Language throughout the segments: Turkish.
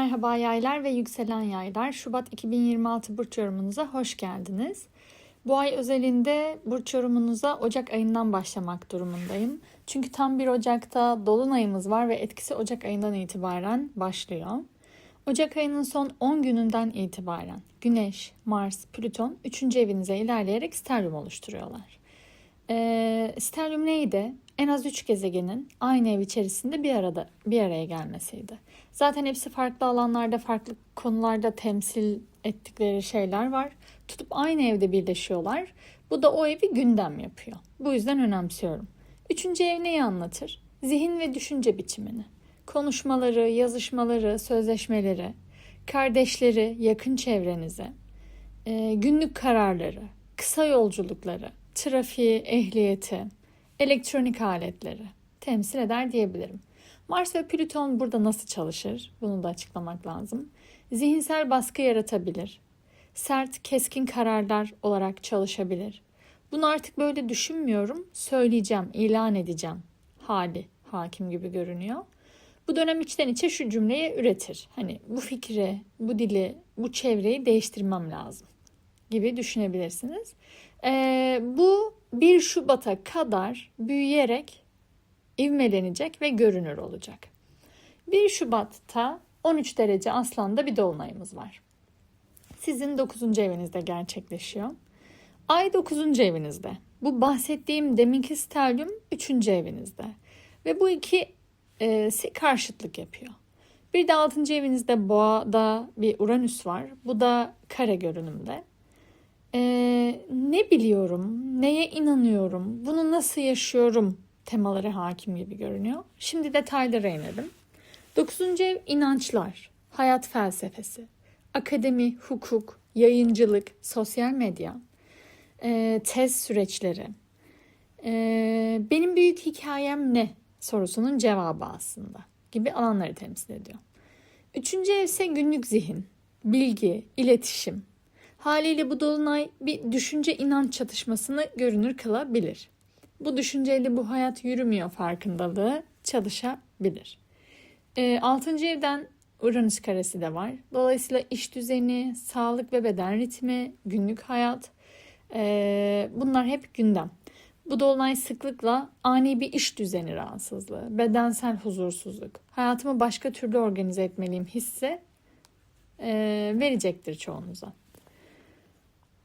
Merhaba yaylar ve yükselen yaylar. Şubat 2026 burç yorumunuza hoş geldiniz. Bu ay özelinde burç yorumunuza Ocak ayından başlamak durumundayım. Çünkü tam 1 Ocak'ta dolunayımız var ve etkisi Ocak ayından itibaren başlıyor. Ocak ayının son 10 gününden itibaren Güneş, Mars, Plüton 3. evinize ilerleyerek sterlium oluşturuyorlar. Ee, sterlium neydi? En az 3 gezegenin aynı ev içerisinde bir arada bir araya gelmesiydi. Zaten hepsi farklı alanlarda, farklı konularda temsil ettikleri şeyler var. Tutup aynı evde birleşiyorlar. Bu da o evi gündem yapıyor. Bu yüzden önemsiyorum. Üçüncü ev neyi anlatır? Zihin ve düşünce biçimini. Konuşmaları, yazışmaları, sözleşmeleri, kardeşleri, yakın çevrenize, e, günlük kararları, kısa yolculukları, trafiği, ehliyeti, elektronik aletleri temsil eder diyebilirim. Mars ve Plüton burada nasıl çalışır? Bunu da açıklamak lazım. Zihinsel baskı yaratabilir. Sert, keskin kararlar olarak çalışabilir. Bunu artık böyle düşünmüyorum, söyleyeceğim, ilan edeceğim hali hakim gibi görünüyor. Bu dönem içten içe şu cümleyi üretir. Hani bu fikri, bu dili, bu çevreyi değiştirmem lazım gibi düşünebilirsiniz. Ee, bu 1 Şubat'a kadar büyüyerek ivmelenecek ve görünür olacak. 1 Şubat'ta 13 derece aslanda bir dolunayımız var. Sizin 9. evinizde gerçekleşiyor. Ay 9. evinizde. Bu bahsettiğim deminki stelyum 3. evinizde. Ve bu iki e, karşıtlık yapıyor. Bir de 6. evinizde boğada bir Uranüs var. Bu da kare görünümde. Ee, ne biliyorum, neye inanıyorum, bunu nasıl yaşıyorum temaları hakim gibi görünüyor. Şimdi detaylara inelim. Dokuzuncu ev inançlar, hayat felsefesi, akademi, hukuk, yayıncılık, sosyal medya, e, tez süreçleri. E, benim büyük hikayem ne sorusunun cevabı aslında gibi alanları temsil ediyor. Üçüncü ev ise günlük zihin, bilgi, iletişim, Haliyle bu dolunay bir düşünce inanç çatışmasını görünür kılabilir. Bu düşünceyle bu hayat yürümüyor farkındalığı çalışabilir. E, 6. evden Uranüs karesi de var. Dolayısıyla iş düzeni, sağlık ve beden ritmi, günlük hayat e, bunlar hep gündem. Bu dolunay sıklıkla ani bir iş düzeni rahatsızlığı, bedensel huzursuzluk, hayatımı başka türlü organize etmeliyim hissi e, verecektir çoğunuza.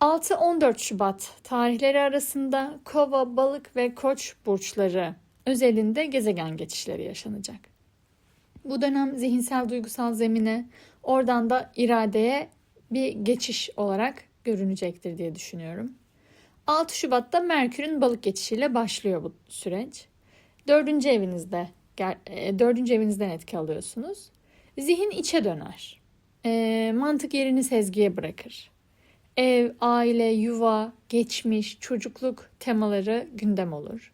6-14 Şubat tarihleri arasında Kova, Balık ve Koç burçları özelinde gezegen geçişleri yaşanacak. Bu dönem zihinsel duygusal zemine, oradan da iradeye bir geçiş olarak görünecektir diye düşünüyorum. 6 Şubat'ta Merkür'ün balık geçişiyle başlıyor bu süreç. Dördüncü evinizde, e, dördüncü evinizden etki alıyorsunuz. Zihin içe döner. E, mantık yerini sezgiye bırakır ev, aile, yuva, geçmiş, çocukluk temaları gündem olur.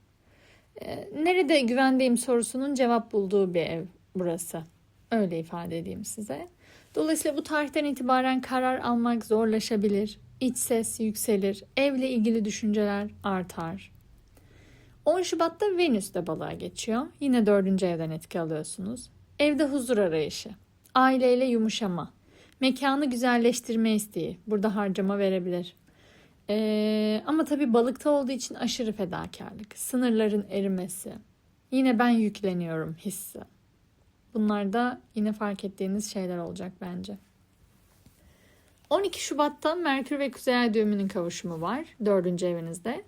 Ee, nerede güvendeyim sorusunun cevap bulduğu bir ev burası. Öyle ifade edeyim size. Dolayısıyla bu tarihten itibaren karar almak zorlaşabilir. İç ses yükselir. Evle ilgili düşünceler artar. 10 Şubat'ta Venüs de balığa geçiyor. Yine dördüncü evden etki alıyorsunuz. Evde huzur arayışı, aileyle yumuşama, Mekanı güzelleştirme isteği. Burada harcama verebilir. Ee, ama tabii balıkta olduğu için aşırı fedakarlık. Sınırların erimesi. Yine ben yükleniyorum hissi. Bunlar da yine fark ettiğiniz şeyler olacak bence. 12 Şubat'ta Merkür ve Kuzey Ay düğümünün kavuşumu var. Dördüncü evinizde.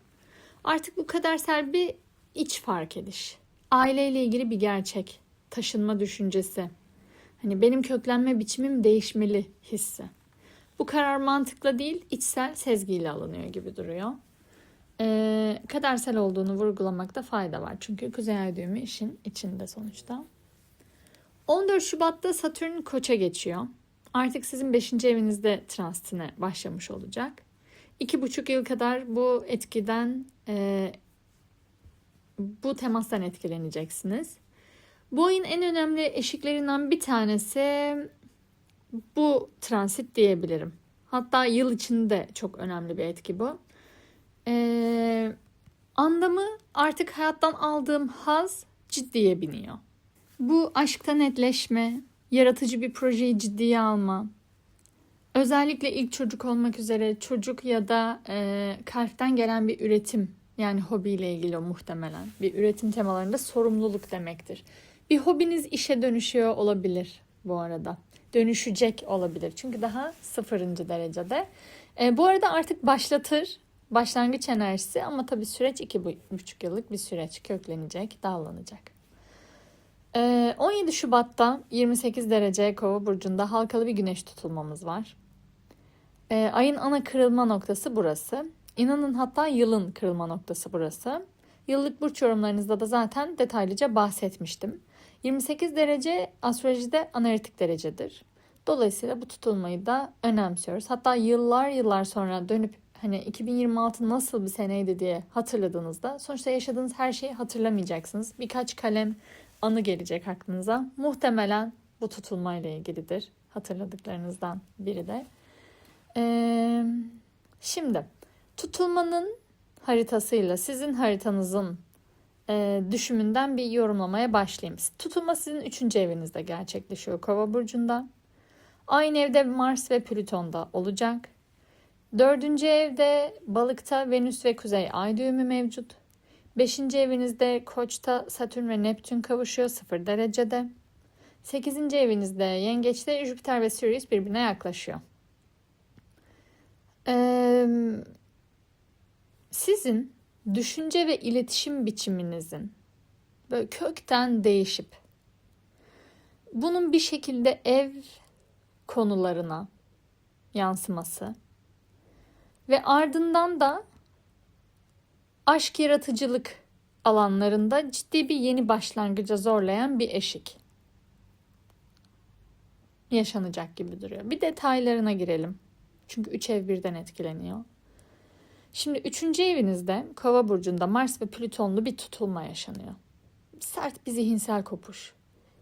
Artık bu kadar bir iç fark ediş. Aileyle ilgili bir gerçek. Taşınma düşüncesi. Hani benim köklenme biçimim değişmeli hissi. Bu karar mantıkla değil, içsel sezgiyle alınıyor gibi duruyor. Ee, kadersel olduğunu vurgulamakta fayda var. Çünkü Kuzey Ay düğümü işin içinde sonuçta. 14 Şubat'ta Satürn Koç'a geçiyor. Artık sizin 5. evinizde transitine başlamış olacak. İki buçuk yıl kadar bu etkiden, e, bu temastan etkileneceksiniz. Bu ayın en önemli eşiklerinden bir tanesi bu transit diyebilirim. Hatta yıl içinde çok önemli bir etki bu. Ee, andamı artık hayattan aldığım haz ciddiye biniyor. Bu aşkta netleşme, yaratıcı bir projeyi ciddiye alma, özellikle ilk çocuk olmak üzere çocuk ya da e, kalpten gelen bir üretim yani hobiyle ilgili o muhtemelen bir üretim temalarında sorumluluk demektir. Bir hobiniz işe dönüşüyor olabilir bu arada. Dönüşecek olabilir. Çünkü daha sıfırıncı derecede. E, bu arada artık başlatır. Başlangıç enerjisi ama tabii süreç iki buçuk yıllık bir süreç. Köklenecek, dallanacak. E, 17 Şubat'ta 28 derece Kova burcunda halkalı bir güneş tutulmamız var. E, ayın ana kırılma noktası burası. İnanın hatta yılın kırılma noktası burası. Yıllık burç yorumlarınızda da zaten detaylıca bahsetmiştim. 28 derece astrolojide analitik derecedir. Dolayısıyla bu tutulmayı da önemsiyoruz. Hatta yıllar yıllar sonra dönüp hani 2026 nasıl bir seneydi diye hatırladığınızda sonuçta yaşadığınız her şeyi hatırlamayacaksınız. Birkaç kalem anı gelecek aklınıza. Muhtemelen bu tutulmayla ilgilidir. Hatırladıklarınızdan biri de. Ee, şimdi tutulmanın haritasıyla sizin haritanızın e, düşümünden bir yorumlamaya başlayayım. Tutulma sizin üçüncü evinizde gerçekleşiyor Kova burcunda. Aynı evde Mars ve Plüton'da olacak. Dördüncü evde balıkta Venüs ve Kuzey Ay düğümü mevcut. Beşinci evinizde Koç'ta Satürn ve Neptün kavuşuyor sıfır derecede. Sekizinci evinizde Yengeç'te Jüpiter ve Sirius birbirine yaklaşıyor. Ee, sizin düşünce ve iletişim biçiminizin böyle kökten değişip bunun bir şekilde ev konularına yansıması ve ardından da aşk yaratıcılık alanlarında ciddi bir yeni başlangıca zorlayan bir eşik yaşanacak gibi duruyor. Bir detaylarına girelim. Çünkü üç ev birden etkileniyor. Şimdi üçüncü evinizde Kova burcunda Mars ve Plütonlu bir tutulma yaşanıyor. Sert bir zihinsel kopuş.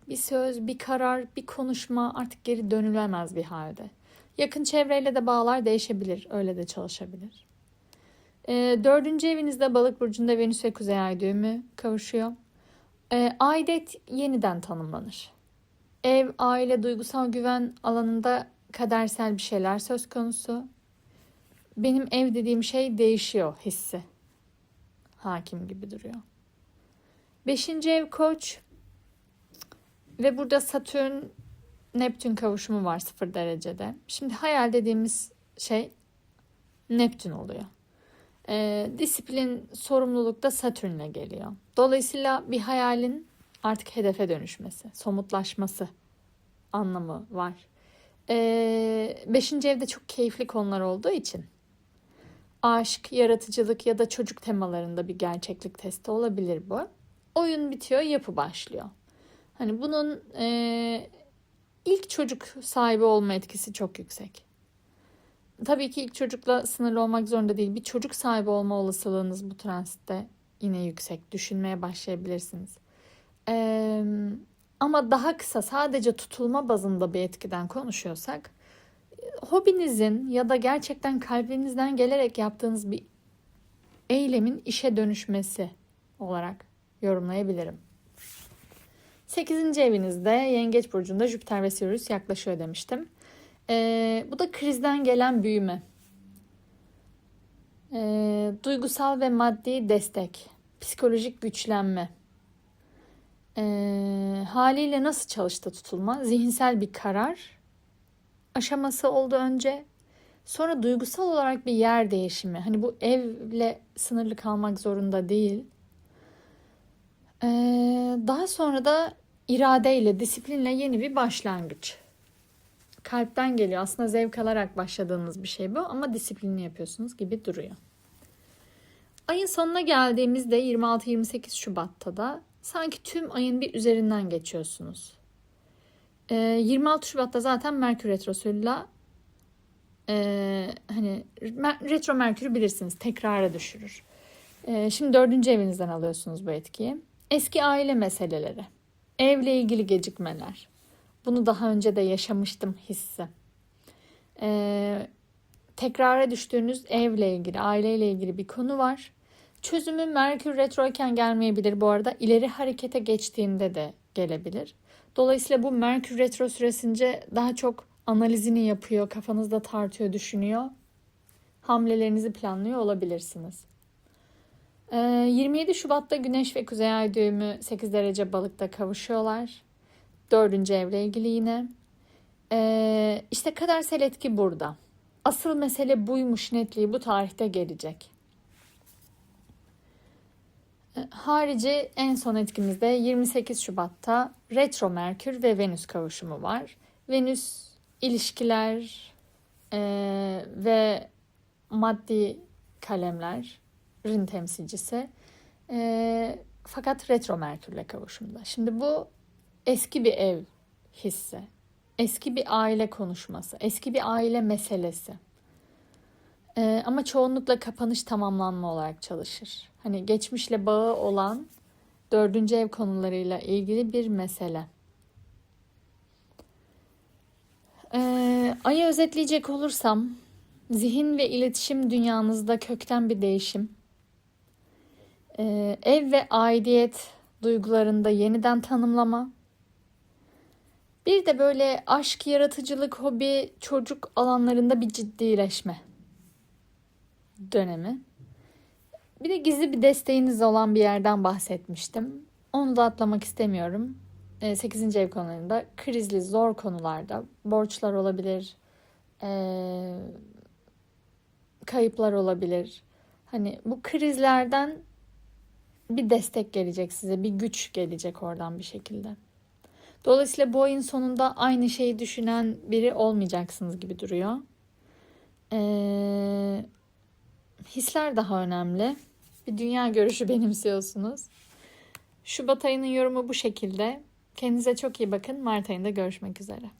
Bir söz, bir karar, bir konuşma artık geri dönülemez bir halde. Yakın çevreyle de bağlar değişebilir. Öyle de çalışabilir. E, dördüncü evinizde balık burcunda Venüs ve Kuzey Ay düğümü kavuşuyor. E, aidet yeniden tanımlanır. Ev, aile, duygusal güven alanında kadersel bir şeyler söz konusu. Benim ev dediğim şey değişiyor hissi. Hakim gibi duruyor. Beşinci ev koç ve burada Satürn Neptün kavuşumu var sıfır derecede. Şimdi hayal dediğimiz şey Neptün oluyor. Ee, disiplin, sorumluluk da Satürn'le geliyor. Dolayısıyla bir hayalin artık hedefe dönüşmesi, somutlaşması anlamı var. Ee, beşinci evde çok keyifli konular olduğu için aşk, yaratıcılık ya da çocuk temalarında bir gerçeklik testi olabilir bu. Oyun bitiyor, yapı başlıyor. Hani bunun e, ilk çocuk sahibi olma etkisi çok yüksek. Tabii ki ilk çocukla sınırlı olmak zorunda değil. Bir çocuk sahibi olma olasılığınız bu transitte yine yüksek. Düşünmeye başlayabilirsiniz. Ee, ama daha kısa sadece tutulma bazında bir etkiden konuşuyorsak hobinizin ya da gerçekten kalbinizden gelerek yaptığınız bir eylemin işe dönüşmesi olarak yorumlayabilirim. 8. evinizde Yengeç Burcu'nda Jüpiter ve Sirius yaklaşıyor demiştim. Ee, bu da krizden gelen büyüme. Ee, duygusal ve maddi destek. Psikolojik güçlenme. Ee, haliyle nasıl çalıştı tutulma? Zihinsel bir karar aşaması oldu önce. Sonra duygusal olarak bir yer değişimi. Hani bu evle sınırlı kalmak zorunda değil. Ee, daha sonra da iradeyle, disiplinle yeni bir başlangıç. Kalpten geliyor. Aslında zevk alarak başladığınız bir şey bu ama disiplinli yapıyorsunuz gibi duruyor. Ayın sonuna geldiğimizde 26-28 Şubat'ta da sanki tüm ayın bir üzerinden geçiyorsunuz. 26 Şubat'ta zaten Merkür Retrosu'yla e, hani retro Merkür'ü bilirsiniz tekrara düşürür. E, şimdi dördüncü evinizden alıyorsunuz bu etkiyi. Eski aile meseleleri, evle ilgili gecikmeler. Bunu daha önce de yaşamıştım hissi. E, tekrara düştüğünüz evle ilgili, aileyle ilgili bir konu var. Çözümü Merkür retroyken gelmeyebilir bu arada. İleri harekete geçtiğinde de gelebilir. Dolayısıyla bu Merkür Retro süresince daha çok analizini yapıyor, kafanızda tartıyor, düşünüyor. Hamlelerinizi planlıyor olabilirsiniz. Ee, 27 Şubat'ta Güneş ve Kuzey Ay düğümü 8 derece balıkta kavuşuyorlar. Dördüncü evle ilgili yine. Ee, işte kadersel etki burada. Asıl mesele buymuş netliği bu tarihte gelecek. Ee, Harici en son etkimizde 28 Şubat'ta Retro Merkür ve Venüs kavuşumu var. Venüs ilişkiler e, ve maddi kalemlerin temsilcisi. E, fakat Retro Merkürle kavuşumda. Şimdi bu eski bir ev hissi, eski bir aile konuşması, eski bir aile meselesi. Ee, ama çoğunlukla kapanış tamamlanma olarak çalışır. Hani geçmişle bağı olan dördüncü ev konularıyla ilgili bir mesele. Ee, ayı özetleyecek olursam, zihin ve iletişim dünyanızda kökten bir değişim. Ee, ev ve aidiyet duygularında yeniden tanımlama. Bir de böyle aşk, yaratıcılık, hobi, çocuk alanlarında bir ciddileşme dönemi. Bir de gizli bir desteğiniz olan bir yerden bahsetmiştim. Onu da atlamak istemiyorum. 8. ev konularında krizli, zor konularda borçlar olabilir, ee, kayıplar olabilir. Hani bu krizlerden bir destek gelecek size, bir güç gelecek oradan bir şekilde. Dolayısıyla bu ayın sonunda aynı şeyi düşünen biri olmayacaksınız gibi duruyor. Ee, hisler daha önemli. Bir dünya görüşü benimsiyorsunuz. Şubat ayının yorumu bu şekilde. Kendinize çok iyi bakın. Mart ayında görüşmek üzere.